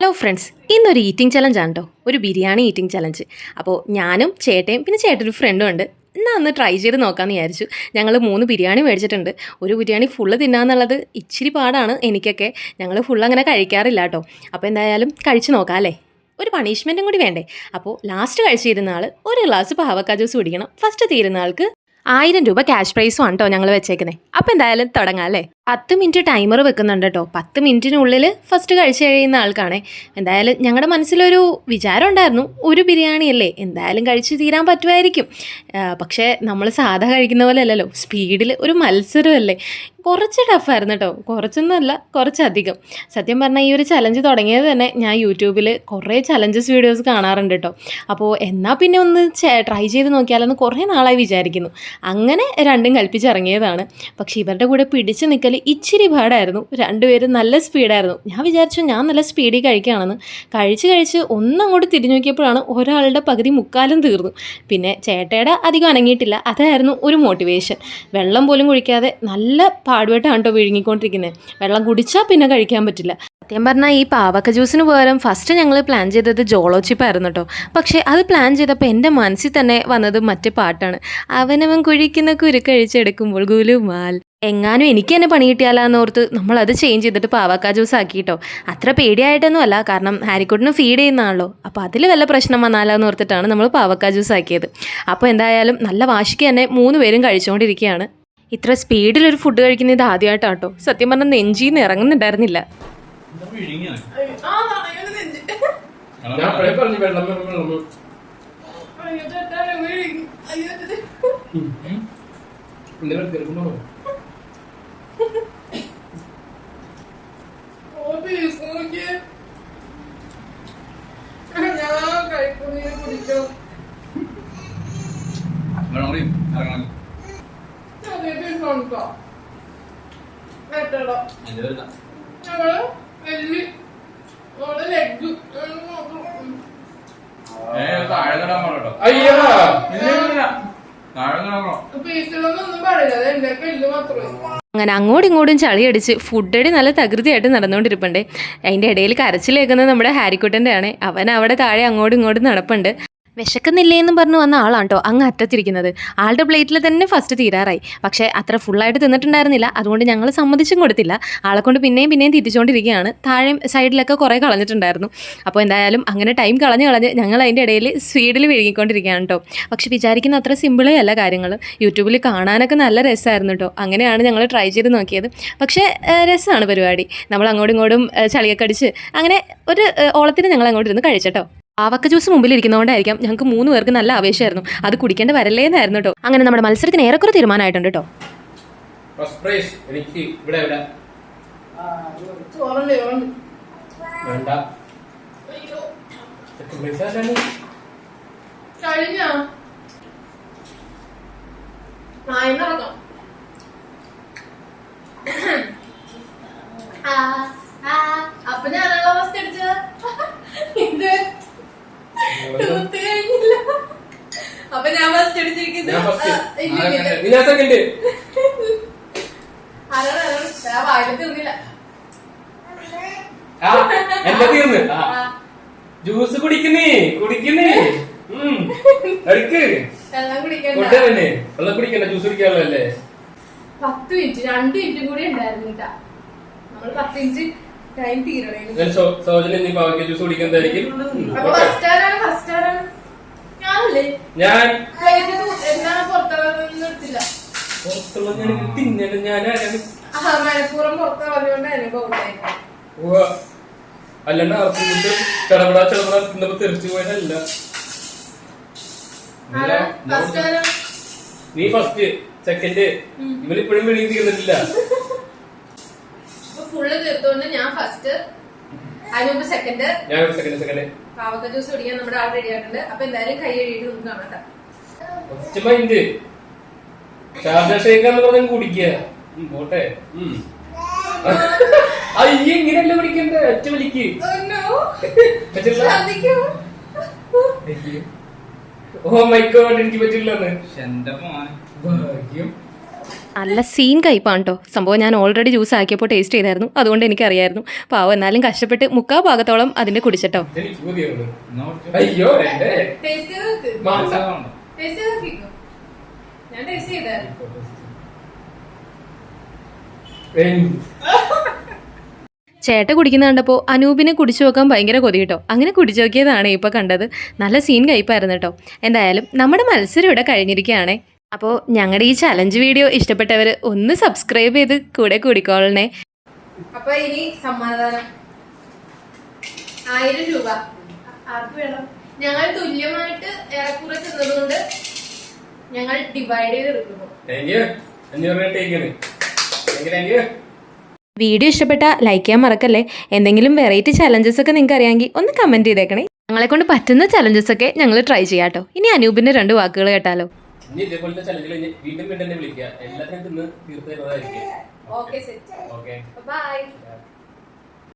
Hello friends ഇന്നൊരു eating challenge ആണ് ഒരു ബിരിയാണി ഈറ്റിംഗ് ചലഞ്ച് അപ്പോൾ ഞാനും ചേട്ടയും പിന്നെ ചേട്ടൊരു ഫ്രണ്ടും ഉണ്ട്. എന്നാൽ ഒന്ന് ട്രൈ ചെയ്ത് നോക്കാമെന്ന് വിചാരിച്ചു. ഞങ്ങൾ മൂന്ന് ബിരിയാണി മേടിച്ചിട്ടുണ്ട്. ഒരു ബിരിയാണി ഫുള്ള് തിന്നാന്നുള്ളത് ഇച്ചിരി പാടാണ് എനിക്കൊക്കെ. ഞങ്ങൾ ഫുള്ള് അങ്ങനെ കഴിക്കാറില്ല കേട്ടോ. അപ്പോൾ എന്തായാലും കഴിച്ചു നോക്കാം അല്ലേ? ഒരു പണിഷ്മെന്റും കൂടി വേണ്ടേ. അപ്പോൾ ലാസ്റ്റ് കഴിച്ചിരുന്ന ആൾ ഒരു ഗ്ലാസ് പാവക്ക ജ്യൂസ് കുടിക്കണം. ഫസ്റ്റ് തീരുന്ന ആൾക്ക് ആയിരം രൂപ ക്യാഷ് പ്രൈസും ആണ് കേട്ടോ ഞങ്ങൾ വെച്ചേക്കുന്നത് അപ്പോൾ എന്തായാലും തുടങ്ങാം അല്ലേ? പത്ത് മിനിറ്റ് ടൈമർ വെക്കുന്നുണ്ട് കേട്ടോ. പത്ത് മിനിറ്റിനുള്ളിൽ ഫസ്റ്റ് കഴിച്ചു കഴിയുന്ന ആൾക്കാണേ. എന്തായാലും ഞങ്ങളുടെ മനസ്സിലൊരു വിചാരം ഉണ്ടായിരുന്നു. ഒരു ബിരിയാണി അല്ലേ? എന്തായാലും കഴിച്ച് തീരാൻ പറ്റുമായിരിക്കും പക്ഷേ നമ്മൾ സാധാ കഴിക്കുന്ന പോലെ അല്ലല്ലോ. സ്പീഡിൽ ഒരു മത്സരമല്ലേ കുറച്ച് ടഫായിരുന്നു കേട്ടോ കുറച്ചൊന്നുമല്ല കുറച്ചധികം. സത്യം പറഞ്ഞാൽ ഈ ഒരു ചലഞ്ച് തുടങ്ങിയത് തന്നെ ഞാൻ യൂട്യൂബിൽ കുറേ ചലഞ്ചസ് വീഡിയോസ് കാണാറുണ്ട് കേട്ടോ അപ്പോൾ എന്നാൽ പിന്നെ ഒന്ന് ട്രൈ ചെയ്ത് നോക്കിയാലെന്ന് കുറേ നാളായി വിചാരിക്കുന്നു. അങ്ങനെ രണ്ടും കൽപ്പിച്ചിറങ്ങിയതാണ്. പക്ഷേ ഇവരുടെ കൂടെ പിടിച്ച് നിൽക്കൽ ഇച്ചിരി പാടായിരുന്നു. രണ്ടുപേരും നല്ല സ്പീഡായിരുന്നു ഞാൻ വിചാരിച്ചു ഞാൻ നല്ല സ്പീഡിൽ കഴിക്കുകയാണെന്ന്. കഴിച്ച് കഴിച്ച് ഒന്നങ്ങോട്ട് തിരിഞ്ഞു നോക്കിയപ്പോഴാണ് ഒരാളുടെ പകുതി മുക്കാലും തീർന്നു. പിന്നെ ചേട്ടയുടെ അധികം അനങ്ങിയിട്ടില്ല. അതായിരുന്നു ഒരു മോട്ടിവേഷൻ വെള്ളം പോലും കുഴിക്കാതെ നല്ല പാടുപെട്ടാണ് കേട്ടോ വിഴുങ്ങിക്കൊണ്ടിരിക്കുന്നത് വെള്ളം കുടിച്ചാൽ പിന്നെ കഴിക്കാൻ പറ്റില്ല. സത്യം പറഞ്ഞാൽ ഈ പാവക്ക ജ്യൂസിന് പകരം ഫസ്റ്റ് ഞങ്ങൾ പ്ലാൻ ചെയ്തത് ജോളോ ചിപ്പായിരുന്നു കേട്ടോ. പക്ഷേ അത് പ്ലാൻ ചെയ്തപ്പോൾ എന്റെ മനസ്സിൽ തന്നെ വന്നത് മറ്റേ പാട്ടാണ്. അവനവൻ കുഴിക്കുന്ന കുരുക്കഴിച്ചെടുക്കുമ്പോൾ ഗുലുമാൽ. എങ്ങാനും എനിക്ക് തന്നെ പണി കിട്ടിയാലാന്നോർത്ത് നമ്മൾ അത് ചേഞ്ച് ചെയ്തിട്ട് പാവക്ക ജ്യൂസ് ആക്കി കേട്ടോ. അത്ര പേടിയായിട്ടൊന്നും അല്ല കാരണം ഹാരിക്കോട്ടിന് ഫീഡ് ചെയ്യുന്നതാണല്ലോ. അപ്പോൾ അതിൽ വല്ല പ്രശ്നം വന്നാലോന്ന് ഓർത്തിട്ടാണ് നമ്മൾ പാവക്ക ജ്യൂസ് ആക്കിയത്. അപ്പോൾ എന്തായാലും നല്ല വാശിക്ക് തന്നെ മൂന്ന് പേരും കഴിച്ചുകൊണ്ടിരിക്കുകയാണ് ഇത്ര സ്പീഡിൽ ഒരു ഫുഡ് കഴിക്കുന്ന ഇത് ആദ്യമായിട്ടാണ് കേട്ടോ സത്യം പറഞ്ഞാൽ നെഞ്ചിന്ന് ഇറങ്ങുന്നുണ്ടായിരുന്നില്ല. ഞാൻ കഴിക്കുന്നു കുടിക്കാം. ഇറങ്ങണം. പീസിലൊന്നും അത് എന്റെ എല്ല് മാത്രമേ അങ്ങനെ അങ്ങോട്ടും ഇങ്ങോട്ടും ചളിയടിച്ച് ഫുഡടി നല്ല തകൃതിയായിട്ട് നടന്നുകൊണ്ടിരിപ്പുണ്ട്. അതിന്റെ ഇടയിൽ കരച്ചിലേക്കുന്നത് നമ്മുടെ ഹാരിക്കുട്ടന്റെ ആണ് അവൻ അവിടെ താഴെ അങ്ങോട്ടും ഇങ്ങോട്ടും നടപ്പുണ്ട്. വിശക്കുന്നില്ലേ എന്നും പറഞ്ഞു വന്ന ആളാണ് കേട്ടോ അങ്ങ് അറ്റത്തിരിക്കുന്നത്. ആളുടെ പ്ലേറ്റിൽ തന്നെ ഫസ്റ്റ് തീരാറായി. പക്ഷേ അത്ര ഫുള്ളായിട്ട് തിന്നിട്ടുണ്ടായിരുന്നില്ല. അതുകൊണ്ട് ഞങ്ങൾ സമ്മതിച്ചും കൊടുത്തില്ല. ആളെ കൊണ്ട് പിന്നെയും പിന്നെയും തിരിച്ചുകൊണ്ടിരിക്കുകയാണ് താഴെയും സൈഡിലൊക്കെ കുറേ കളഞ്ഞിട്ടുണ്ടായിരുന്നു. അപ്പോൾ എന്തായാലും അങ്ങനെ ടൈം കളഞ്ഞ് കളഞ്ഞ് ഞങ്ങൾ അതിന്റെ ഇടയിൽ സ്പീഡിൽ വിഴുങ്ങിക്കൊണ്ടിരിക്കുകയാണ് കേട്ടോ. പക്ഷെ വിചാരിക്കുന്ന അത്ര സിമ്പിളേ അല്ല കാര്യങ്ങൾ യൂട്യൂബിൽ കാണാനൊക്കെ നല്ല രസമായിരുന്നു കേട്ടോ. അങ്ങനെയാണ് ഞങ്ങൾ ട്രൈ ചെയ്ത് നോക്കിയത്. പക്ഷേ രസമാണ് പരിപാടി. നമ്മൾ അങ്ങോട്ടും ഇങ്ങോട്ടും ചളിയൊക്കെ അടിച്ച് അങ്ങനെ ഒരു ഓളത്തിന് ഞങ്ങൾ അങ്ങോട്ടിരുന്ന് കഴിച്ചട്ടോ. പാവക്ക ജ്യൂസ് മുമ്പിൽ ഇരിക്കുന്നതുകൊണ്ടായിരിക്കാം ഞങ്ങൾക്ക് മൂന്ന് പേർക്ക് നല്ല ആവേശമായിരുന്നു. അത് കുടിക്കേണ്ട വരല്ലേ എന്നായിരുന്നു കേട്ടോ അങ്ങനെ നമ്മുടെ മത്സരത്തിന് ഏറെക്കുറെ തീരുമാനമായിട്ടുണ്ട് കേട്ടോ ഫസ്റ്റ് പ്രൈസ് എനിക്ക് ഇവിടെ ഇവിടെ ചോറുണ്ട് ചോറുണ്ട് വേണ്ട സെക്കൻഡ് പ്രൈസ് ആരാണ് കഴിഞ്ഞ നായിന്നിറങ്ങാം ആ, ആ, അപ്പൊ ഞാനാണല്ലോ ഫസ്റ്റ് അടിച്ചത് ഇത് tooth കഴിഞ്ഞില്ല. അപ്പൊ ഞാൻ ഫസ്റ്റ് ഞാൻ first. ആ, ഇല്ല, ഇല്ല, ഇല്ല. നീ ഞാൻ സെക്കൻഡ് ഞാൻ വായിൽ തീർന്നില്ല. ആ എന്റെ തീർന്ന്. ആ. ആ, ജ്യൂസ് കുടിക്കുന്നേ കുടിക്കുന്നേ. ഉം. എടുക്ക് വെള്ളം കുടിക്കണ്ട. വെള്ളം കുടിക്കണ്ട ജ്യൂസ് കുടിക്കാനുള്ളതല്ലേ? പത്ത് മിനിറ്റ് രണ്ട് മിനിറ്റ് കൂടി ഉണ്ടായിരുന്നു കേട്ടാ. നമ്മൾ പത്ത് മിനിറ്റ് ടൈം തീരണേ നീ പാവയ്ക്ക ജ്യൂസ് കുടിക്കുന്നതായിരിക്കും ഉം, അപ്പൊ ഫസ്റ്റ് ആരാണ് ഫസ്റ്റ് ആരാണ്? ഞാനല്ലേ? ഞാൻ. എന്താണ് പുറത്തിറങ്ങുന്ന പുറത്തുള്ള ഞാൻ മനഃപൂർവം. അല്ലാണ്ട് ചടപടാ ചടപടാ തിന്നപ്പോ തെറിച്ചു പോയതല്ല. നീ ഫസ്റ്റ് സെക്കൻഡ് ഇവരിപ്പോഴും വെളിയിൽ തീർന്നിട്ടില്ല തീർത്തോണ്ട് ഞാൻ ഫസ്റ്റ് അതിനുമ്പ് സെക്കൻഡ് ഞാൻ ഒരു സെക്കൻഡ് സെക്കൻഡ് പാവക്ക ജ്യൂസ് കുടിക്കാൻ നമ്മുടെ ആൾ റെഡി ആയിട്ടുണ്ട്. അപ്പൊ എന്തായാലും കൈ കഴുകിയിട്ട് നമുക്ക് കാണാം ഫസ്റ്റ് മൈൻഡ് ഷാർജ ഷേക്കാന്ന് പറഞ്ഞ കുടിക്കുക. ഉം, പോട്ടെ. ഉം. അയ്യ ഇങ്ങനെയല്ല കുടിക്കണ്ടേ ഒറ്റ വലിക്ക് ഓ മൈ ഗോഡ് എനിക്ക് പറ്റില്ലെന്ന്. എന്റെ ഭാഗ്യം. നല്ല സീൻ കയ്പാണ് കേട്ടോ സംഭവം ഞാൻ ഓൾറെഡി ജ്യൂസ് ആക്കിയപ്പോൾ ടേസ്റ്റ് ചെയ്തായിരുന്നു. അതുകൊണ്ട് എനിക്കറിയായിരുന്നു. പാവം എന്നാലും കഷ്ടപ്പെട്ട് മുക്കാ ഭാഗത്തോളം അതിന്റെ കുടിച്ചിട്ടോ. എനിക്ക് കൊതിയാവുന്നു അയ്യോ ടേസ്റ്റ് ചെയ്ത് നോക്ക് ടേസ്റ്റ് ചെയ്ത് ഞാൻ ടേസ്റ്റ് ചെയ്തായിരുന്നു ചേട്ട കുടിക്കുന്ന കണ്ടപ്പോൾ അനൂപിനെ കുടിച്ചു നോക്കാൻ ഭയങ്കര കൊതി കേട്ടോ അങ്ങനെ കുടിച്ചു നോക്കിയതാണ് ഇപ്പോൾ കണ്ടത്. നല്ല സീൻ കയ്പായിരുന്നു കേട്ടോ. എന്തായാലും നമ്മുടെ മത്സരം ഇവിടെ കഴിഞ്ഞിരിക്കുകയാണേ. അപ്പോൾ ഞങ്ങളുടെ ഈ ചലഞ്ച് വീഡിയോ ഇഷ്ടപ്പെട്ടവർ ഒന്ന് സബ്സ്ക്രൈബ് ചെയ്ത് കൂടെ കൂടിക്കോളണേ. അപ്പൊ ഇനി സമാധാനം. ആയിരം രൂപ. ആർക്ക് വേണം? ഞങ്ങൾ തുല്യമായിട്ട് ഏറെക്കുറെ ചെന്നതുകൊണ്ട് ഞങ്ങൾ ഡിവൈഡ് ചെയ്ത് എടുക്കുന്നു. വീഡിയോ ഇഷ്ടപ്പെട്ട ലൈക്ക് ചെയ്യാൻ മറക്കല്ലേ? എന്തെങ്കിലും വെറൈറ്റി ചലഞ്ചസ് ഒക്കെ നിങ്ങൾക്ക് അറിയാമെങ്കിൽ ഒന്ന് കമന്റ് ചെയ്തേക്കണേ. ഞങ്ങളെ കൊണ്ട് പറ്റുന്ന ചലഞ്ചസ് ഒക്കെ ഞങ്ങൾ ട്രൈ ചെയ്യാട്ടോ. കേട്ടോ ഇനി അനൂപിന്റെ രണ്ട് വാക്കുകൾ കേട്ടാലോ. ഇനി ഇതേപോലത്തെ ചലഞ്ച് കഴിഞ്ഞ് വീണ്ടും വീണ്ടും എന്നെ വിളിക്കുക. എല്ലാത്തിനും തിന്ന് തീർത്ത് തരുന്നതായിരിക്കും. ഓക്കെ. ഓക്കെ. ബൈ